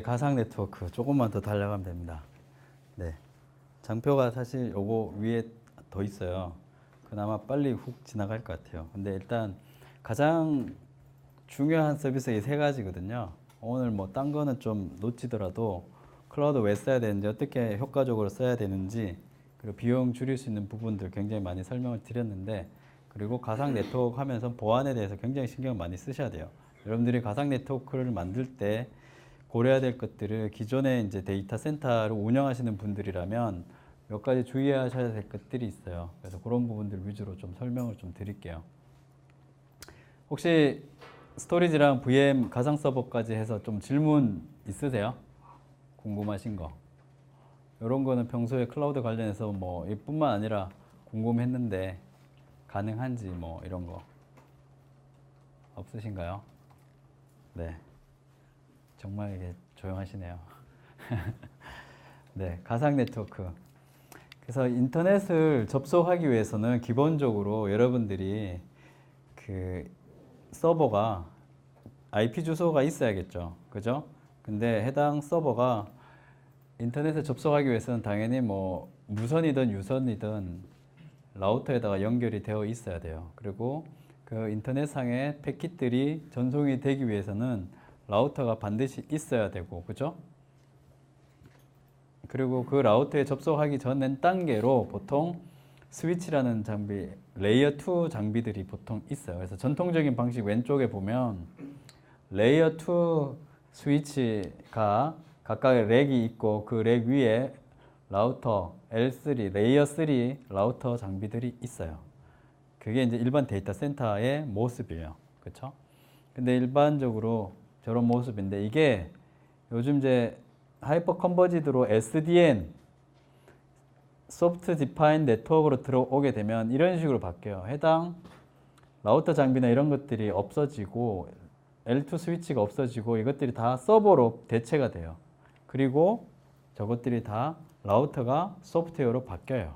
이제 가상 네트워크 조금만 더 달려가면 됩니다. 네. 장표가 사실 요거 위에 더 있어요. 그나마 빨리 훅 지나갈 것 같아요. 근데 일단 가장 중요한 서비스 이 세 가지거든요. 오늘 뭐 딴 거는 좀 놓치더라도 클라우드 왜 써야 되는지 어떻게 효과적으로 써야 되는지 그리고 비용 줄일 수 있는 부분들 굉장히 많이 설명을 드렸는데 그리고 가상 네트워크 하면서 보안에 대해서 굉장히 신경 많이 쓰셔야 돼요. 여러분들이 가상 네트워크를 만들 때 고려해야 될 것들을 기존에 이제 데이터 센터를 운영하시는 분들이라면 몇 가지 주의하셔야 될 것들이 있어요. 그래서 그런 부분들 위주로 좀 설명을 좀 드릴게요. 혹시 스토리지랑 VM 가상 서버까지 해서 좀 질문 있으세요? 궁금하신 거. 이런 거는 평소에 클라우드 관련해서 뭐 이뿐만 아니라 궁금했는데 가능한지 뭐 이런 거 없으신가요? 네. 정말 이게 조용하시네요. 네, 가상 네트워크. 그래서 인터넷을 접속하기 위해서는 기본적으로 여러분들이 그 서버가 IP 주소가 있어야겠죠. 그죠? 근데 해당 서버가 인터넷에 접속하기 위해서는 당연히 뭐 무선이든 유선이든 라우터에다가 연결이 되어 있어야 돼요. 그리고 그 인터넷상의 패킷들이 전송이 되기 위해서는 라우터가 반드시 있어야 되고, 그죠? 그리고 그 라우터에 접속하기 전 단계로 보통 스위치라는 장비, 레이어 2 장비들이 보통 있어요. 그래서 전통적인 방식 왼쪽에 보면 레이어 2 스위치가 각각의 렉이 있고 그 렉 위에 라우터 L3, 레이어 3 라우터 장비들이 있어요. 그게 이제 일반 데이터 센터의 모습이에요. 그렇죠? 근데 일반적으로 저런 모습인데 이게 요즘 이제 하이퍼 컨버지드로 SDN 소프트 디파인 네트워크로 들어오게 되면 이런 식으로 바뀌어요. 해당 라우터 장비나 이런 것들이 없어지고 L2 스위치가 없어지고 이것들이 다 서버로 대체가 돼요. 그리고 저것들이 다 라우터가 소프트웨어로 바뀌어요.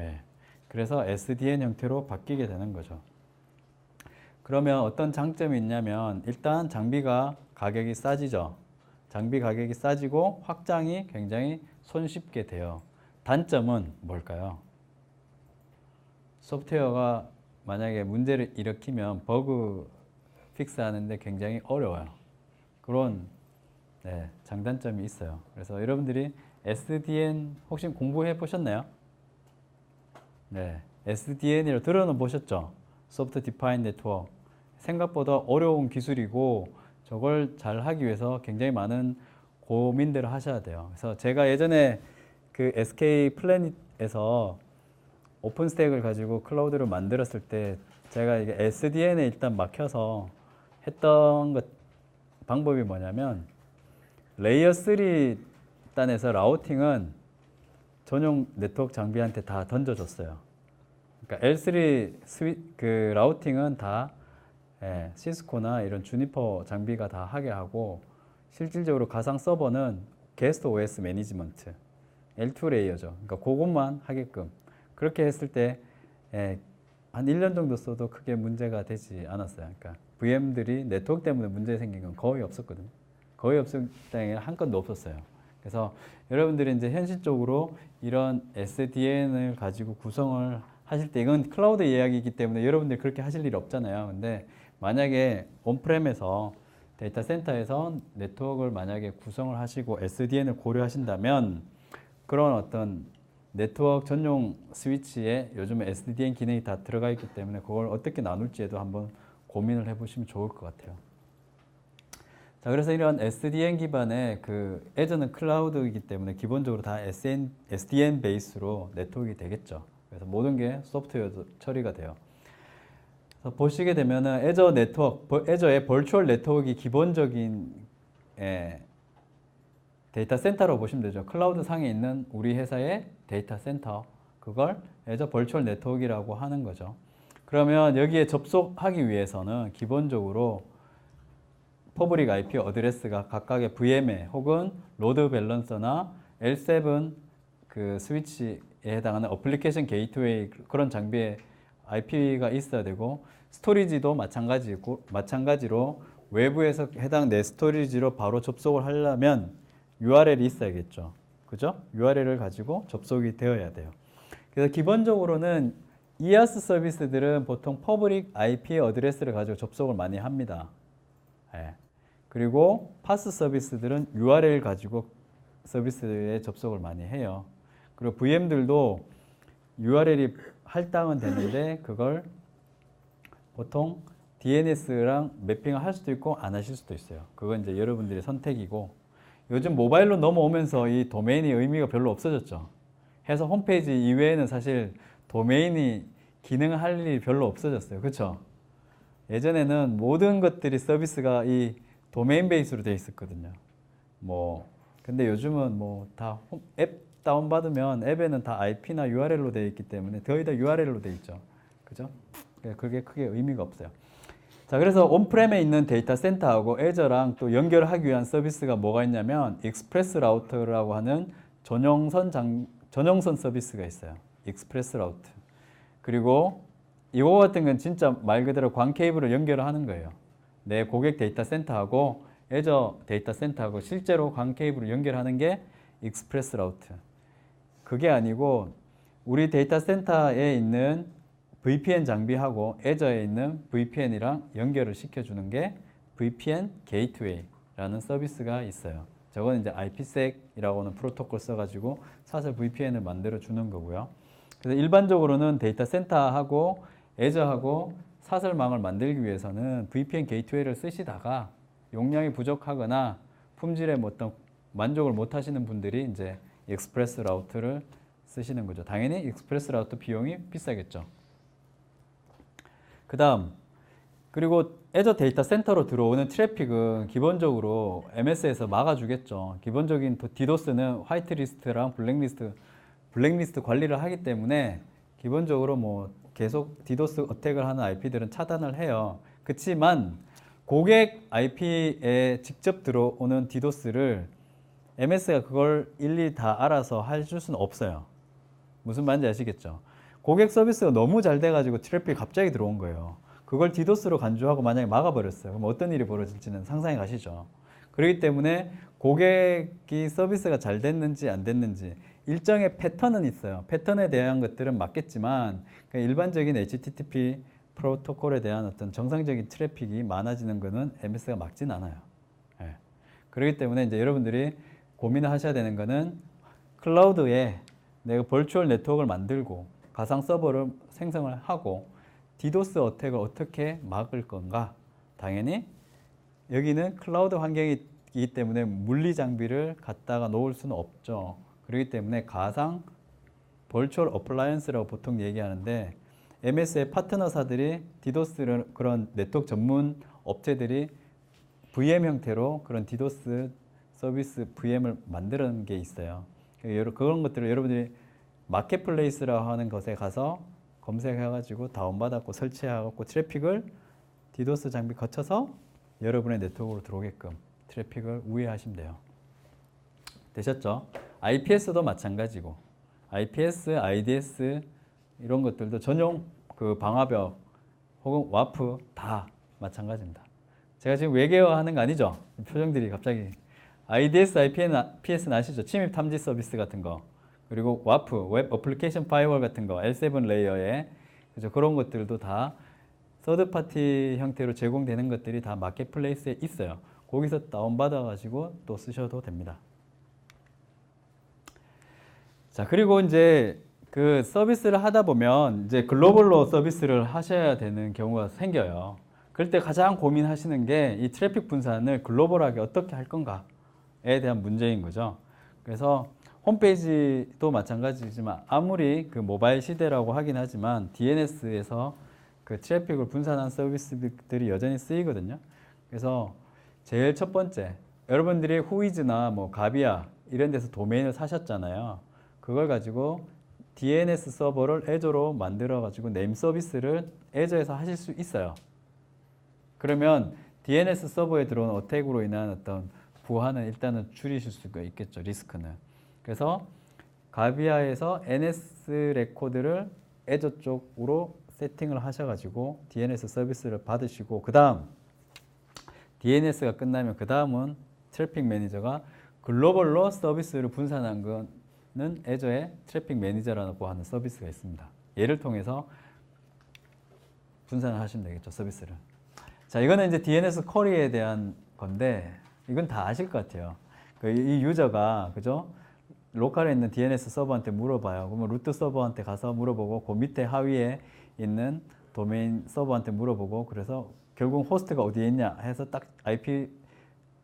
예. 그래서 SDN 형태로 바뀌게 되는 거죠. 그러면 어떤 장점이 있냐면 일단 장비가 가격이 싸지죠. 장비 가격이 싸지고 확장이 굉장히 손쉽게 돼요. 단점은 뭘까요? 소프트웨어가 만약에 문제를 일으키면 버그 픽스하는데 굉장히 어려워요. 그런 네, 장단점이 있어요. 그래서 여러분들이 SDN 혹시 공부해 보셨나요? 네, SDN이라 들어는 보셨죠? 소프트 디파인 네트워크. 생각보다 어려운 기술이고 저걸 잘 하기 위해서 굉장히 많은 고민들을 하셔야 돼요. 그래서 제가 예전에 그 SK 플래닛에서 오픈 스택을 가지고 클라우드를 만들었을 때 제가 이게 SDN에 일단 막혀서 했던 것 방법이 뭐냐면 레이어 3 단에서 라우팅은 전용 네트워크 장비한테 다 던져줬어요. 그러니까 L3 스위, 그 라우팅은 다 예, 시스코나 이런 주니퍼 장비가 다 하게 하고 실질적으로 가상 서버는 게스트 OS 매니지먼트 L2 레이어죠. 그러니까 그것만 하게끔 그렇게 했을 때 예, 한 1년 정도 써도 크게 문제가 되지 않았어요. 그러니까 VM들이 네트워크 때문에 문제 생긴 건 거의 없었거든요. 거의 없을 때한 건도 없었어요. 그래서 여러분들이 이제 현실적으로 이런 SDN을 가지고 구성을 하실 때 이건 클라우드 이야기이기 때문에 여러분들이 그렇게 하실 일이 없잖아요. 근데 만약에 온프렘에서 데이터 센터에서 네트워크를 만약에 구성을 하시고 SDN을 고려하신다면 그런 어떤 네트워크 전용 스위치에 요즘에 SDN 기능이 다 들어가 있기 때문에 그걸 어떻게 나눌지에도 한번 고민을 해보시면 좋을 것 같아요. 자, 그래서 이런 SDN 기반의 그 애저는 클라우드이기 때문에 기본적으로 다 SN, SDN 베이스로 네트워크가 되겠죠. 그래서 모든 게 소프트웨어 처리가 돼요. 보시게 되면은 애저 네트워크, 애저의 벌추얼 네트워크가 기본적인 예, 데이터 센터로 보시면 되죠. 클라우드 상에 있는 우리 회사의 데이터 센터. 그걸 애저 벌추얼 네트워크라고 하는 거죠. 그러면 여기에 접속하기 위해서는 기본적으로 퍼블릭 IP 어드레스가 각각의 VM에 혹은 로드 밸런서나 L7 그 스위치에 해당하는 어플리케이션 게이트웨이 그런 장비에 IP가 있어야 되고 스토리지도 마찬가지고 마찬가지로 외부에서 해당 내 스토리지로 바로 접속을 하려면 URL이 있어야겠죠. 그죠? URL을 가지고 접속이 되어야 돼요. 그래서 기본적으로는 EAS 서비스들은 보통 퍼블릭 IP 어드레스를 가지고 접속을 많이 합니다. 예. 그리고 파스 서비스들은 URL 가지고 서비스에 접속을 많이 해요. 그리고 VM들도 URL이 할당은 되는데 그걸 보통 DNS랑 매핑을 할 수도 있고 안 하실 수도 있어요. 그건 이제 여러분들의 선택이고 요즘 모바일로 넘어오면서 이 도메인이 의미가 별로 없어졌죠. 해서 홈페이지 이외에는 사실 도메인이 기능할 일이 별로 없어졌어요. 그렇죠? 예전에는 모든 것들이 서비스가 이 도메인 베이스로 되어 있었거든요. 뭐 근데 요즘은 뭐 다 앱 다운 받으면 앱에는 다 IP나 URL로 되어 있기 때문에 거의 다 URL로 되어 있죠. 그죠? 그러니까 그게 크게 의미가 없어요. 자, 그래서 온프렘에 있는 데이터 센터하고 애저랑 또 연결하기 위한 서비스가 뭐가 있냐면 익스프레스 라우터라고 하는 전용선 장, 전용선 서비스가 있어요. 익스프레스 라우트. 그리고 이거 같은 건 진짜 말 그대로 광 케이블을 연결을 하는 거예요. 내 고객 데이터 센터하고 애저 데이터 센터하고 실제로 광 케이블을 연결하는 게 익스프레스 라우트. 그게 아니고 우리 데이터 센터에 있는 VPN 장비하고 애저에 있는 VPN이랑 연결을 시켜주는 게 VPN 게이트웨이라는 서비스가 있어요. 저건 이제 IPsec이라고 하는 프로토콜 써가지고 사설 VPN을 만들어 주는 거고요. 그래서 일반적으로는 데이터 센터하고 애저하고 사설망을 만들기 위해서는 VPN 게이트웨이를 쓰시다가 용량이 부족하거나 품질에 뭐 어떤 만족을 못 하시는 분들이 이제 익스프레스 라우트를 쓰시는 거죠. 당연히 익스프레스 라우트 비용이 비싸겠죠. 그 다음, 그리고 애저 데이터 센터로 들어오는 트래픽은 기본적으로 MS에서 막아주겠죠. 기본적인 디도스는 화이트리스트랑 블랙리스트, 블랙리스트 관리를 하기 때문에 기본적으로 뭐 계속 디도스 어택을 하는 IP들은 차단을 해요. 그렇지만 고객 IP에 직접 들어오는 디도스를 MS가 그걸 일일이 다 알아서 해줄 수는 없어요. 무슨 말인지 아시겠죠? 고객 서비스가 너무 잘 돼가지고 트래픽이 갑자기 들어온 거예요. 그걸 디도스로 간주하고 만약에 막아버렸어요. 그럼 어떤 일이 벌어질지는 상상해 가시죠. 그렇기 때문에 고객이 서비스가 잘 됐는지 안 됐는지 일정의 패턴은 있어요. 패턴에 대한 것들은 맞겠지만 그냥 일반적인 HTTP 프로토콜에 대한 어떤 정상적인 트래픽이 많아지는 것은 MS가 막진 않아요. 예. 그렇기 때문에 이제 여러분들이 고민을 하셔야 되는 거는 클라우드에 내가 벌추얼 네트워크를 만들고 가상 서버를 생성을 하고 디도스 어택을 어떻게 막을 건가? 당연히 여기는 클라우드 환경이기 때문에 물리 장비를 갖다가 놓을 수는 없죠. 그렇기 때문에 가상 벌추얼 어플라이언스라고 보통 얘기하는데 MS의 파트너사들이 디도스를 그런 네트워크 전문 업체들이 VM 형태로 그런 디도스 서비스 VM을 만드는 게 있어요. 그런 것들을 여러분들이 마켓플레이스라고 하는 것에 가서 검색해가지고 다운받았고 설치해갖고 트래픽을 디도스 장비 거쳐서 여러분의 네트워크로 들어오게끔 트래픽을 우회하시면 돼요. 되셨죠? IPS도 마찬가지고 IPS, IDS 이런 것들도 전용 그 방화벽 혹은 와프 다 마찬가지입니다. 제가 지금 외계어 하는 거 아니죠? 표정들이 갑자기 IDS, IPS는 아시죠? 침입 탐지 서비스 같은 거 그리고 와프, 웹 어플리케이션 파이어월 같은 거 L7 레이어에 그죠? 그런 것들도 다 서드 파티 형태로 제공되는 것들이 다 마켓플레이스에 있어요. 거기서 다운받아 가지고 또 쓰셔도 됩니다. 자, 그리고 이제 그 서비스를 하다 보면 이제 글로벌로 서비스를 하셔야 되는 경우가 생겨요. 그럴 때 가장 고민하시는 게 이 트래픽 분산을 글로벌하게 어떻게 할 건가에 대한 문제인 거죠. 그래서 홈페이지도 마찬가지지만 아무리 그 모바일 시대라고 하긴 하지만 DNS에서 그 트래픽을 분산한 서비스들이 여전히 쓰이거든요. 그래서 제일 첫 번째 여러분들이 후이즈나 뭐 가비아 이런 데서 도메인을 사셨잖아요. 그걸 가지고 DNS 서버를 애저로 만들어 가지고 네임 서비스를 애저에서 하실 수 있어요. 그러면 DNS 서버에 들어온 어택으로 인한 어떤 부하는 일단은 줄이실 수가 있겠죠. 리스크는. 그래서 가비아에서 NS 레코드를 애저 쪽으로 세팅을 하셔가지고 DNS 서비스를 받으시고 그 다음 DNS가 끝나면 그 다음은 트래픽 매니저가 글로벌로 서비스를 분산한 거는 애저의 트래픽 매니저라고 하는 서비스가 있습니다. 얘를 통해서 분산을 하시면 되겠죠 서비스를. 자 이거는 이제 DNS 쿼리에 대한 건데 이건 다 아실 것 같아요. 그이 유저가 그죠? 로컬에 있는 DNS 서버한테 물어봐요. 그러면 루트 서버한테 가서 물어보고 그 밑에 하위에 있는 도메인 서버한테 물어보고 그래서 결국 호스트가 어디에 있냐 해서 딱 IP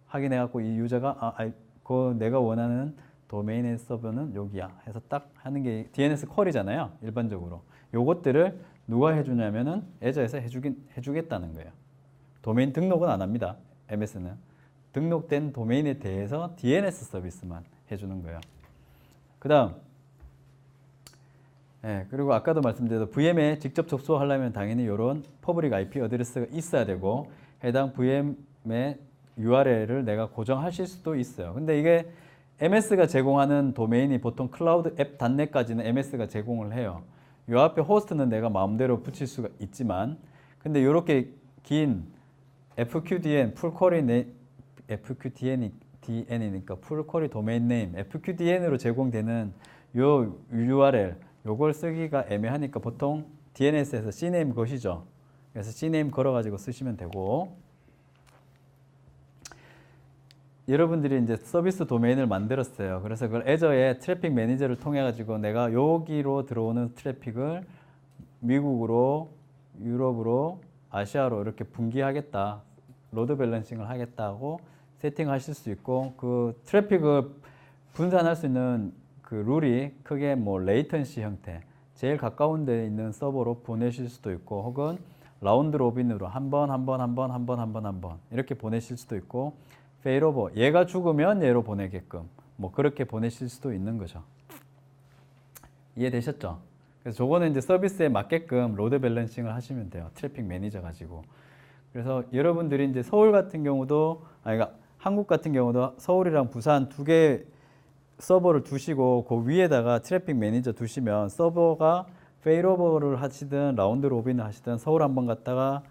확인해 갖고 이 유저가 아, 아이, 그 내가 원하는 도메인의 서버는 여기야 해서 딱 하는 게 DNS 쿼리잖아요. 일반적으로. 요것들을 누가 해 주냐면은 애저에서 해 주긴 해 주겠다는 거예요. 도메인 등록은 안 합니다. MS는 등록된 도메인에 대해서 DNS 서비스만 해주는 거예요. 그 다음, 예 그리고 아까도 말씀드렸던 VM에 직접 접속하려면 당연히 이런 퍼블릭 IP 어드레스가 있어야 되고 해당 VM의 URL을 내가 고정하실 수도 있어요. 근데 이게 MS가 제공하는 도메인이 보통 클라우드 앱 단넷까지는 MS가 제공을 해요. 요 앞에 호스트는 내가 마음대로 붙일 수가 있지만 근데 이렇게 긴 FQDN 풀쿼리 네, FQDN이 DN이니까 풀쿼리 도메인 네임 FQDN으로 제공되는 요 URL 요걸 쓰기가 애매하니까 보통 DNS에서 CNAME 것이죠. 그래서 CNAME 걸어가지고 쓰시면 되고 여러분들이 이제 서비스 도메인을 만들었어요. 그래서 그걸 애저의 트래픽 매니저를 통해 가지고 내가 여기로 들어오는 트래픽을 미국으로 유럽으로 아시아로 이렇게 분기하겠다. 로드 밸런싱을 하겠다고 세팅하실 수 있고 그 트래픽을 분산할 수 있는 그 룰이 크게 뭐 레이턴시 형태 제일 가까운 데 있는 서버로 보내실 수도 있고 혹은 라운드 로빈으로 한 번 한 번 한 번 한 번 한 번 한 번 이렇게 보내실 수도 있고 페이로버 얘가 죽으면 얘로 보내게끔 뭐 그렇게 보내실 수도 있는 거죠. 이해되셨죠? 그래서 저거는 이제 서비스에 맞게끔 로드 밸런싱을 하시면 돼요. 트래픽 매니저 가지고. 그래서 여러분들이 이제 서울 같은 경우도 아니 그러니까 한국 같은 경우도 서울이랑 부산 두 개 서버를 두시고 그 위에다가 트래픽 매니저 두시면 서버가 페이로버를 하시든 라운드 로빈을 하시든 서울 한 번 갔다가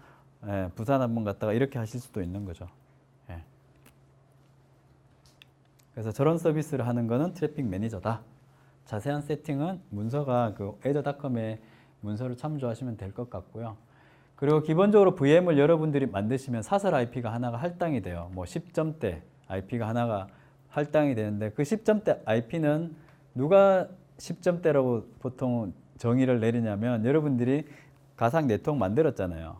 예, 부산 한 번 갔다가 이렇게 하실 수도 있는 거죠. 예. 그래서 저런 서비스를 하는 거는 트래픽 매니저다. 자세한 세팅은 문서가 그 애저닷컴의 문서를 참조하시면 될 것 같고요. 그리고 기본적으로 VM을 여러분들이 만드시면 사설 IP가 하나가 할당이 돼요. 뭐 10점대 IP가 하나가 할당이 되는데 그 10점대 IP는 누가 10점대라고 보통 정의를 내리냐면 여러분들이 가상 네트워크 만들었잖아요.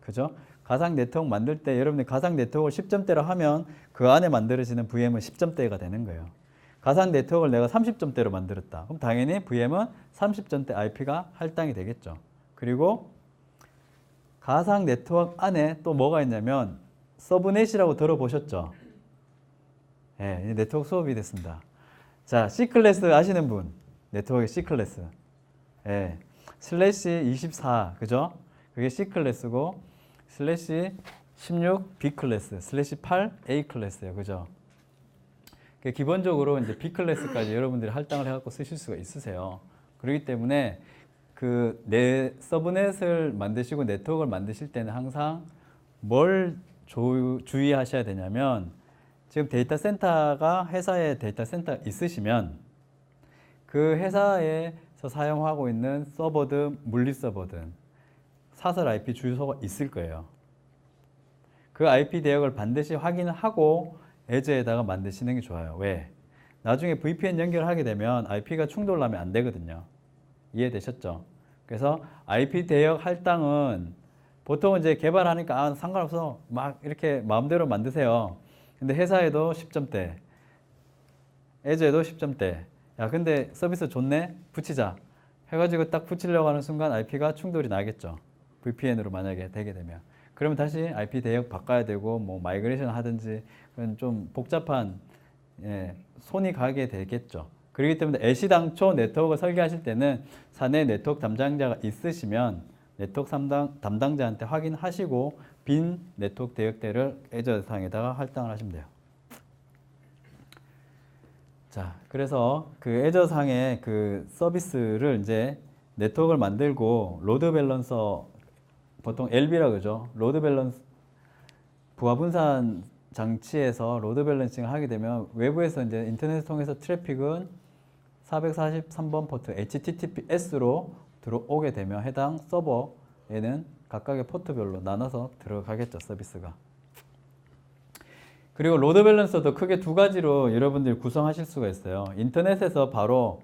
그죠? 가상 네트워크 만들 때 여러분들이 가상 네트워크를 10점대로 하면 그 안에 만들어지는 VM은 10점대가 되는 거예요. 가상 네트워크를 내가 30점대로 만들었다. 그럼 당연히 VM은 30점대 IP가 할당이 되겠죠. 그리고 가상 네트워크 안에 또 뭐가 있냐면 서브넷이라고 들어보셨죠? 예, 네, 네트워크 수업이 됐습니다. 자, C클래스 아시는 분? 네트워크 C클래스. 예, 슬래시 24, 그죠? 그게 C클래스고, 슬래시 16 B클래스, 슬래시 8 A클래스예요, 그죠? 그 기본적으로 이제 B클래스까지 여러분들이 할당을 해갖고 쓰실 수가 있으세요. 그렇기 때문에 그 내 서브넷을 만드시고 네트워크를 만드실 때는 항상 뭘 조, 주의하셔야 되냐면 지금 데이터 센터가 회사에 데이터 센터 있으시면 그 회사에서 사용하고 있는 서버든 물리 서버든 사설 IP 주소가 있을 거예요. 그 IP 대역을 반드시 확인하고 에즈에다가 만드시는 게 좋아요. 왜? 나중에 VPN 연결하게 되면 IP가 충돌하면 안 되거든요. 이해되셨죠? 그래서 IP 대역 할당은 보통 이제 개발하니까 아, 상관없어. 막 이렇게 마음대로 만드세요. 근데 회사에도 10점대, 에즈에도 10점대. 야, 근데 서비스 좋네? 붙이자. 해가지고 딱 붙이려고 하는 순간 IP가 충돌이 나겠죠. VPN으로 만약에 되게 되면. 그러면 다시 IP 대역 바꿔야 되고, 뭐, 마이그레이션 하든지, 좀 복잡한, 예, 손이 가게 되겠죠. 그렇기 때문에 애시당초 네트워크 설계하실 때는 사내 네트워크 담당자가 있으시면 네트워크 담당, 담당자한테 확인하시고 빈 네트워크 대역대를 애저상에다가 할당을 하시면 돼요. 자, 그래서 그 애저상의 그 서비스를 이제 네트워크를 만들고 로드 밸런서 보통 LB라 그러죠. 로드 밸런스 부하 분산 장치에서 로드 밸런싱을 하게 되면 외부에서 이제 인터넷을 통해서 트래픽은 443번 포트 HTTPS로 들어오게 되면 해당 서버에는 각각의 포트별로 나눠서 들어가겠죠 서비스가. 그리고 로드 밸런서도 크게 두 가지로 여러분들이 구성하실 수가 있어요. 인터넷에서 바로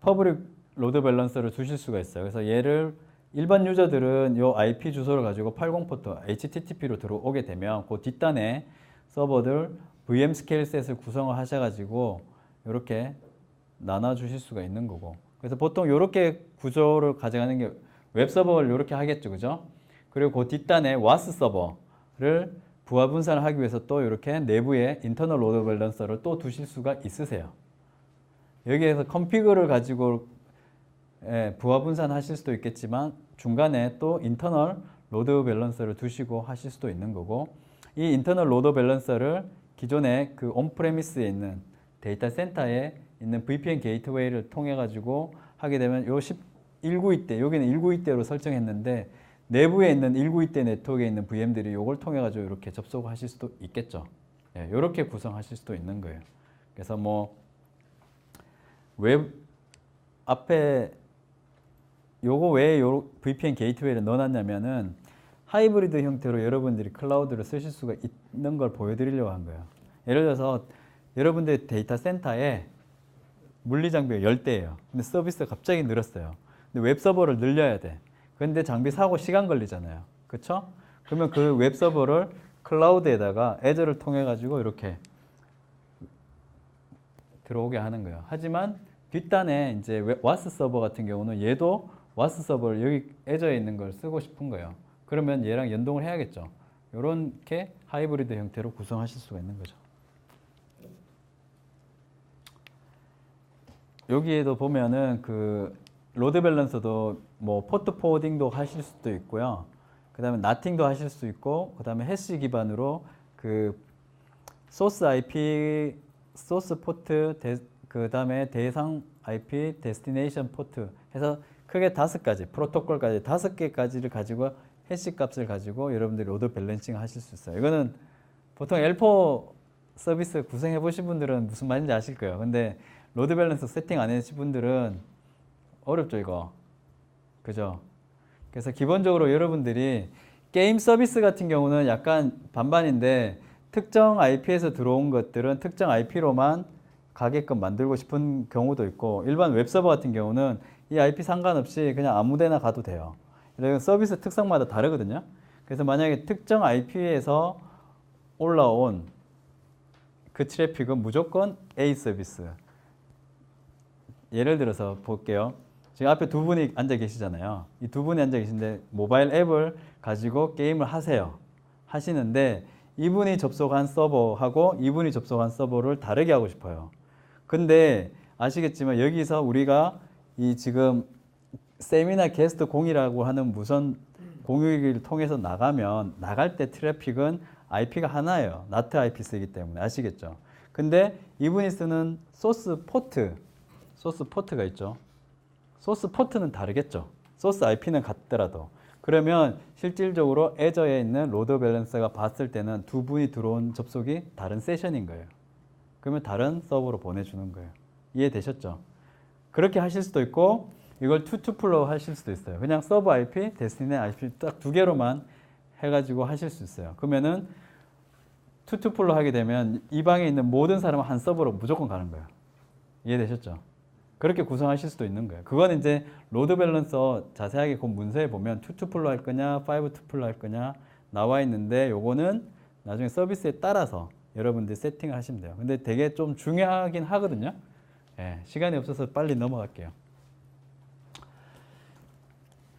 퍼블릭 로드 밸런서를 두실 수가 있어요. 그래서 얘를 일반 유저들은 요 IP 주소를 가지고 80 포트 HTTP로 들어오게 되면 그 뒷단에 서버들 VM 스케일 셋을 구성을 하셔가지고 이렇게 나눠 주실 수가 있는 거고. 그래서 보통 이렇게 구조를 가져가는 게 웹 서버를 이렇게 하겠죠, 그죠? 그리고 그 뒷단에 WAS 서버를 부하 분산을 하기 위해서 또 이렇게 내부에 인터널 로드 밸런서를 또 두실 수가 있으세요. 여기에서 컴피그를 가지고 예, 부하 분산하실 수도 있겠지만 중간에 또 인터널 로드 밸런서를 두시고 하실 수도 있는 거고 이 인터널 로드 밸런서를 기존에 그 온프레미스에 있는 데이터 센터에 있는 VPN 게이트웨이를 통해 가지고 하게 되면 요 192대 여기는 192대로 설정했는데 내부에 있는 192대 네트워크에 있는 VM들이 요걸 통해 가지고 이렇게 접속하실 수도 있겠죠. 예, 이렇게 구성하실 수도 있는 거예요. 그래서 뭐 웹 앞에 요거 왜 요 VPN 게이트웨이를 넣어놨냐면은 하이브리드 형태로 여러분들이 클라우드를 쓰실 수가 있는 걸 보여드리려고 한 거예요. 예를 들어서 여러분들 데이터 센터에 물리 장비가 10대예요. 근데 서비스가 갑자기 늘었어요. 근데 웹 서버를 늘려야 돼. 근데 장비 사고 시간 걸리잖아요. 그렇죠? 그러면 그 웹 서버를 클라우드에다가 애저를 통해 가지고 이렇게 들어오게 하는 거예요. 하지만 뒷단에 이제 와스 서버 같은 경우는 얘도 와스 서버를 여기 애저에 있는 걸 쓰고 싶은 거예요. 그러면 얘랑 연동을 해야겠죠. 이렇게 하이브리드 형태로 구성하실 수가 있는 거죠. 여기에도 보면은 그 로드 밸런서도 뭐 포트 포워딩도 하실 수도 있고요. 그다음에 나팅도 하실 수 있고 그다음에 해시 기반으로 그 소스 IP 소스 포트 데, 그다음에 대상 IP 데스티네이션 포트 해서 크게 다섯 가지 프로토콜까지 다섯 개까지를 가지고 해시 값을 가지고 여러분들이 로드 밸런싱 하실 수 있어요. 이거는 보통 L4 서비스 구성해 보신 분들은 무슨 말인지 아실 거예요. 근데 로드 밸런스 세팅 안 해주신 분들은 어렵죠, 이거. 그죠? 그래서 기본적으로 여러분들이 게임 서비스 같은 경우는 약간 반반인데 특정 IP에서 들어온 것들은 특정 IP로만 가게끔 만들고 싶은 경우도 있고 일반 웹서버 같은 경우는 이 IP 상관없이 그냥 아무데나 가도 돼요. 이런 서비스 특성마다 다르거든요. 그래서 만약에 특정 IP에서 올라온 그 트래픽은 무조건 A 서비스. 예를 들어서 볼게요. 지금 앞에 두 분이 앉아 계시잖아요. 이 두 분이 앉아 계신데 모바일 앱을 가지고 게임을 하세요. 하시는데 이분이 접속한 서버하고 이분이 접속한 서버를 다르게 하고 싶어요. 근데 아시겠지만 여기서 우리가 이 지금 세미나 게스트 공이라고 하는 무선 공유기를 통해서 나가면 나갈 때 트래픽은 IP가 하나예요. 나트 IP 쓰기 때문에 아시겠죠? 근데 이분이 쓰는 소스 포트, 소스 포트가 있죠. 소스 포트는 다르겠죠. 소스 IP는 같더라도. 그러면 실질적으로 애저에 있는 로드 밸런서가 봤을 때는 두 분이 들어온 접속이 다른 세션인 거예요. 그러면 다른 서버로 보내주는 거예요. 이해되셨죠? 그렇게 하실 수도 있고 이걸 투투플로 하실 수도 있어요. 그냥 서버 IP, 데스티네 IP 딱 두 개로만 해가지고 하실 수 있어요. 그러면은 투투플로 하게 되면 이 방에 있는 모든 사람은 한 서버로 무조건 가는 거예요. 이해되셨죠? 그렇게 구성하실 수도 있는 거예요. 그건 이제 로드 밸런서 자세하게 그 문서에 보면 투투플로 할 거냐, 파이브 투플로 할 거냐 나와 있는데 요거는 나중에 서비스에 따라서 여러분들 세팅을 하시면 돼요. 근데 되게 좀 중요하긴 하거든요. 예, 시간이 없어서 빨리 넘어갈게요.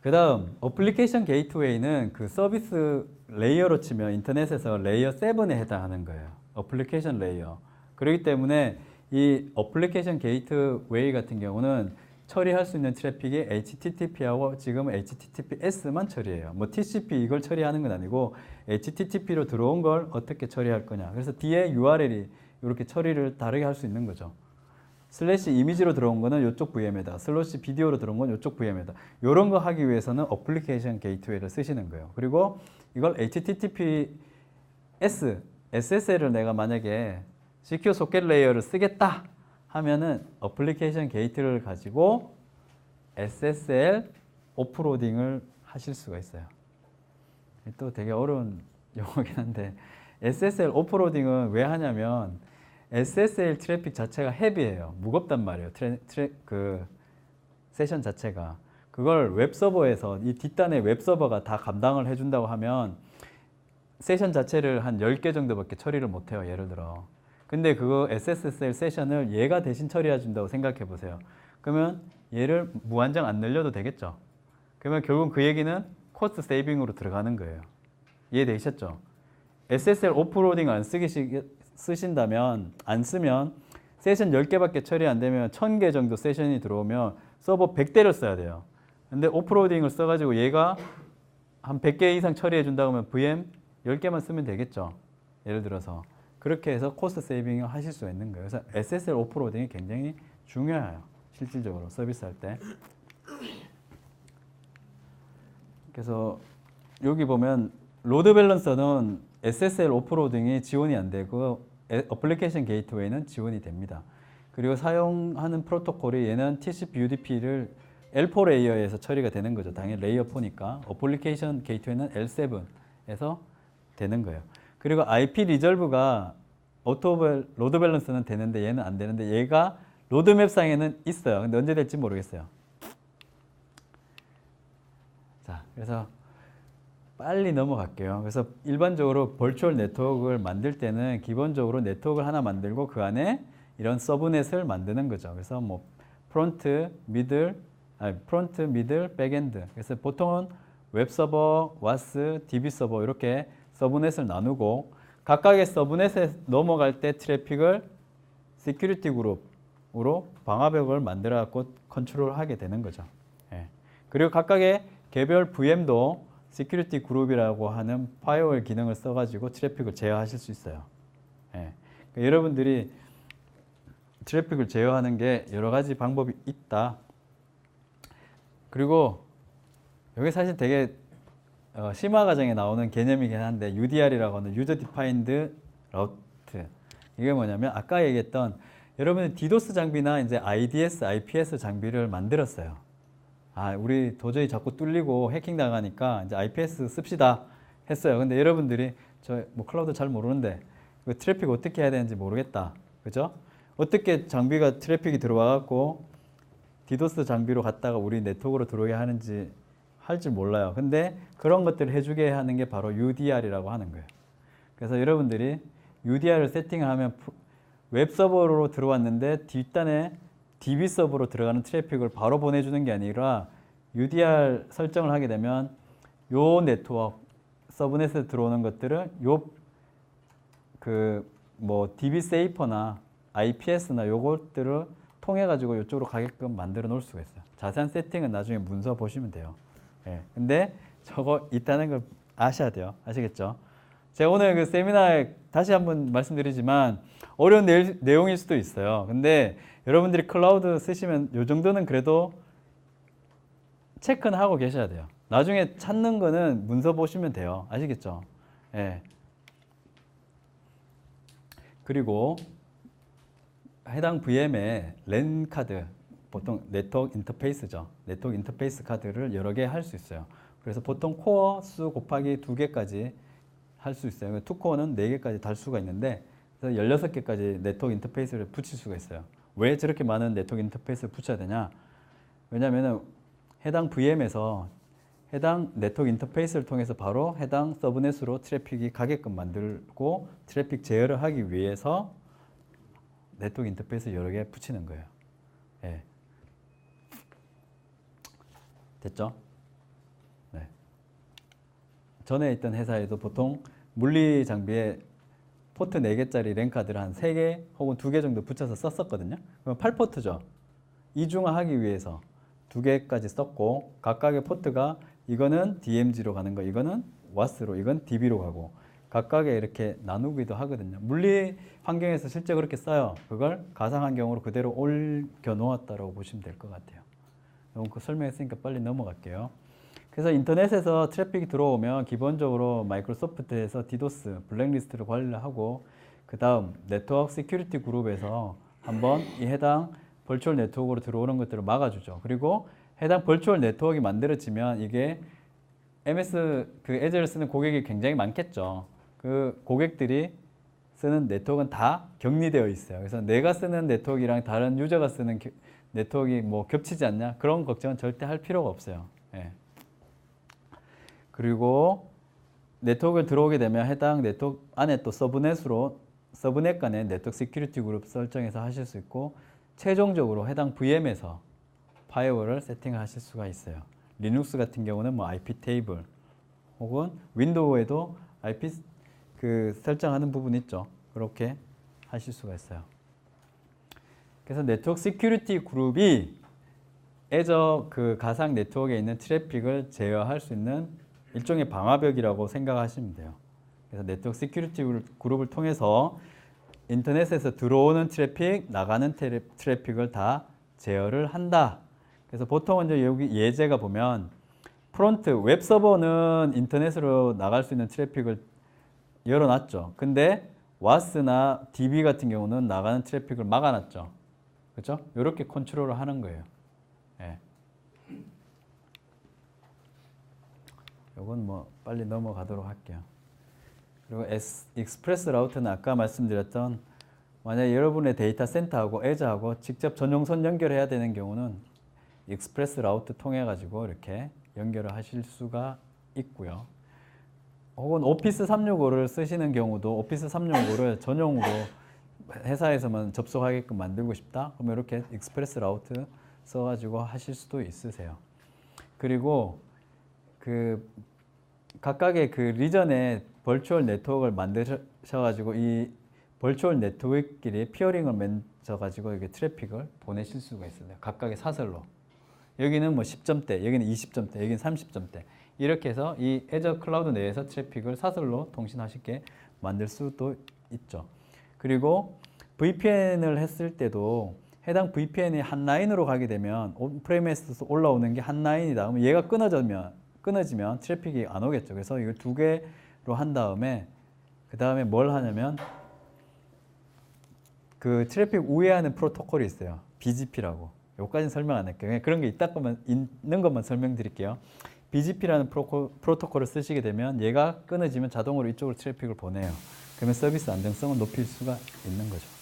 그 다음 어플리케이션 게이트웨이는 그 서비스 레이어로 치면 인터넷에서 레이어 7에 해당하는 거예요. 어플리케이션 레이어. 그렇기 때문에 이 어플리케이션 게이트웨이 같은 경우는 처리할 수 있는 트래픽이 HTTP하고 지금 HTTPS만 처리해요. 뭐 TCP 이걸 처리하는 건 아니고 HTTP로 들어온 걸 어떻게 처리할 거냐. 그래서 뒤에 URL이 이렇게 처리를 다르게 할 수 있는 거죠. 슬래시 이미지로 들어온 거는 이쪽 VM에다, 슬래시 비디오로 들어온 건 이쪽 VM에다. 이런 거 하기 위해서는 어플리케이션 게이트웨이를 쓰시는 거예요. 그리고 이걸 HTTP S, SSL을 내가 만약에 Secure 소켓 레이어를 쓰겠다 하면은 어플리케이션 게이트를 가지고 SSL 오프로딩을 하실 수가 있어요. 또 되게 어려운 용어긴 한데 SSL 오프로딩은 왜 하냐면 SSL 트래픽 자체가 헤비해요. 무겁단 말이에요. 트레, 트레, 그 세션 자체가 그걸 웹 서버에서 이 뒷단에 웹 서버가 다 감당을 해준다고 하면 세션 자체를 한 10개 정도밖에 처리를 못 해요. 예를 들어. 근데 그거 SSL 세션을 얘가 대신 처리해 준다고 생각해 보세요. 그러면 얘를 무한정 안 늘려도 되겠죠. 그러면 결국 그 얘기는 코스트 세이빙으로 들어가는 거예요. 이해되셨죠? SSL 오프로딩 안 쓰기 쓰신다면 안 쓰면 세션 10개밖에 처리 안 되면 1000개 정도 세션이 들어오면 서버 100대를 써야 돼요. 근데 오프로딩을 써 가지고 얘가 한 100개 이상 처리해 준다고 하면 VM 10개만 쓰면 되겠죠. 예를 들어서. 그렇게 해서 코스트 세이빙을 하실 수 있는 거예요. 그래서 SSL 오프로딩이 굉장히 중요해요. 실질적으로 서비스 할 때. 그래서 여기 보면 로드 밸런서는 SSL 오프로딩이 지원이 안 되고 애- 어플리케이션 게이트웨이는 지원이 됩니다. 그리고 사용하는 프로토콜이 얘는 TCP UDP를 L4 레이어에서 처리가 되는 거죠. 당연히 레이어 4니까 어플리케이션 게이트웨이는 L7에서 되는 거예요. 그리고 IP 리졸브가 오토벨 로드 밸런스는 되는데 얘는 안 되는데 얘가 로드맵 상에는 있어요. 근데 언제 될지 모르겠어요. 자, 그래서 빨리 넘어갈게요. 그래서 일반적으로 벌추얼 네트워크를 만들 때는 기본적으로 네트워크를 하나 만들고 그 안에 이런 서브넷을 만드는 거죠. 그래서 뭐 프론트, 미들, 아니 프론트, 미들, 백엔드. 그래서 보통은 웹 서버, 와스, DB 서버 이렇게 서브넷을 나누고 각각의 서브넷에 넘어갈 때 트래픽을 시큐리티 그룹으로 방화벽을 만들어 갖고 컨트롤하게 되는 거죠. 예. 그리고 각각의 개별 VM도 시큐리티 그룹이라고 하는 파이어월 기능을 써가지고 트래픽을 제어하실 수 있어요. 예. 그러니까 여러분들이 트래픽을 제어하는 게 여러 가지 방법이 있다. 그리고 여기 사실 되게 어, 심화 과정에 나오는 개념이긴 한데 UDR이라고 하는 User Defined Route 이게 뭐냐면 아까 얘기했던 여러분이 디도스 장비나 이제 IDS, IPS 장비를 만들었어요. 아, 우리 도저히 자꾸 뚫리고 해킹 당하니까 이제 IPS 씁시다 했어요. 근데 여러분들이 저 뭐 클라우드 잘 모르는데 그 트래픽 어떻게 해야 되는지 모르겠다. 그죠? 어떻게 장비가 트래픽이 들어와 갖고 디도스 장비로 갔다가 우리 네트워크로 들어오게 하는지 할 줄 몰라요. 근데 그런 것들을 해주게 하는 게 바로 UDR이라고 하는 거예요. 그래서 여러분들이 UDR을 세팅을 하면 푸- 웹 서버로 들어왔는데 뒷단에 DB 서버로 들어가는 트래픽을 바로 보내주는 게 아니라 UDR 설정을 하게 되면 요 네트워크 서브넷에 들어오는 것들을 요 그 뭐 DB 세이퍼나 IPS나 요것들을 통해 가지고 이쪽으로 가게끔 만들어 놓을 수가 있어요. 자세한 세팅은 나중에 문서 보시면 돼요. 예. 근데 저거 있다는 걸 아셔야 돼요. 아시겠죠? 제가 오늘 그 세미나에 다시 한번 말씀드리지만 어려운 내, 내용일 수도 있어요. 근데 여러분들이 클라우드 쓰시면 요 정도는 그래도 체크는 하고 계셔야 돼요. 나중에 찾는 거는 문서 보시면 돼요. 아시겠죠? 예. 그리고 해당 VM에 랜 카드 보통 네트워크 인터페이스죠. 네트워크 인터페이스 카드를 여러 개 할 수 있어요. 그래서 보통 코어 수 곱하기 두 개까지 할 수 있어요. 투 코어는 네 개까지 달 수가 있는데 그래서 16개까지 네트워크 인터페이스를 붙일 수가 있어요. 왜 저렇게 많은 네트워크 인터페이스를 붙여야 되냐? 왜냐하면 해당 VM에서 해당 네트워크 인터페이스를 통해서 바로 해당 서브넷으로 트래픽이 가게끔 만들고 트래픽 제어를 하기 위해서 네트워크 인터페이스 여러 개 붙이는 거예요. 예. 됐죠? 네. 전에 있던 회사에도 보통 물리 장비에 포트 4개짜리 랜카드를 한 3개 혹은 2개 정도 붙여서 썼었거든요. 그럼 8포트죠. 이중화하기 위해서 두 개까지 썼고 각각의 포트가 이거는 DMG로 가는 거, 이거는 WAS로, 이건 DB로 가고 각각의 이렇게 나누기도 하거든요. 물리 환경에서 실제 그렇게 써요. 그걸 가상 환경으로 그대로 옮겨 놓았다라고 보시면 될 것 같아요. 너무 그 설명했으니까 빨리 넘어갈게요. 그래서 인터넷에서 트래픽이 들어오면 기본적으로 마이크로소프트에서 디도스 블랙리스트를 관리를 하고 그 다음 네트워크 시큐리티 그룹에서 한번 이 해당 벌추얼 네트워크로 들어오는 것들을 막아주죠. 그리고 해당 벌추얼 네트워크가 만들어지면 이게 MS 그 애저를 쓰는 고객이 굉장히 많겠죠. 그 고객들이 쓰는 네트워크는 다 격리되어 있어요. 그래서 내가 쓰는 네트워크랑 다른 유저가 쓰는 겨- 네트워크가 뭐 겹치지 않냐 그런 걱정은 절대 할 필요가 없어요. 예. 그리고 네트워크를 들어오게 되면 해당 네트워크 안에 또 서브넷으로 서브넷 간의 네트워크 시큐리티 그룹 설정해서 하실 수 있고 최종적으로 해당 VM에서 파이어월을 세팅하실 수가 있어요. 리눅스 같은 경우는 뭐 IP 테이블 혹은 윈도우에도 IP 그 설정하는 부분 있죠. 그렇게 하실 수가 있어요. 그래서 네트워크 시큐리티 그룹이 애저 그 가상 네트워크에 있는 트래픽을 제어할 수 있는 일종의 방화벽이라고 생각하시면 돼요. 그래서 네트워크 시큐리티 그룹을 통해서 인터넷에서 들어오는 트래픽, 나가는 트래- 트래픽을 다 제어를 한다. 그래서 보통은 이제 여기 예제가 보면 프론트 웹 서버는 인터넷으로 나갈 수 있는 트래픽을 열어놨죠. 근데 와스나 DB 같은 경우는 나가는 트래픽을 막아놨죠. 그렇죠? 이렇게 컨트롤을 하는 거예요. 예. 요건 뭐 빨리 넘어가도록 할게요. 그리고 S, 익스프레스 라우터는 아까 말씀드렸던 만약 여러분의 데이터 센터하고 에저하고 직접 전용선 연결해야 되는 경우는 익스프레스 라우터 통해 가지고 이렇게 연결을 하실 수가 있고요. 혹은 오피스 365를 쓰시는 경우도 오피스 365를 전용으로 회사에서만 접속하게끔 만들고 싶다. 그러면 이렇게 익스프레스 라우트 써가지고 하실 수도 있으세요. 그리고 그 각각의 그 리전에 벌추얼 네트워크를 만드셔가지고 이 벌추얼 네트워크끼리 피어링을 맺어가지고 이게 트래픽을 보내실 수가 있어요. 각각의 사설로. 여기는 뭐 10점대, 여기는 20점대, 여기는 30점대. 이렇게 해서 이 애저 클라우드 내에서 트래픽을 사설로 통신하실게 만들 수도 있죠. 그리고 VPN을 했을 때도 해당 VPN이 한 라인으로 가게 되면 온프레미스에서 올라오는 게 한 라인이다. 그러면 얘가 끊어지면 끊어지면 트래픽이 안 오겠죠. 그래서 이걸 두 개로 한 다음에 그 다음에 뭘 하냐면 그 트래픽 우회하는 프로토콜이 있어요. BGP라고. 요까지는 설명 안 할게요. 그런 게 있다 것만 있는 것만 설명드릴게요. BGP라는 프로토콜을 쓰시게 되면 얘가 끊어지면 자동으로 이쪽으로 트래픽을 보내요. 그러면 서비스 안정성을 높일 수가 있는 거죠.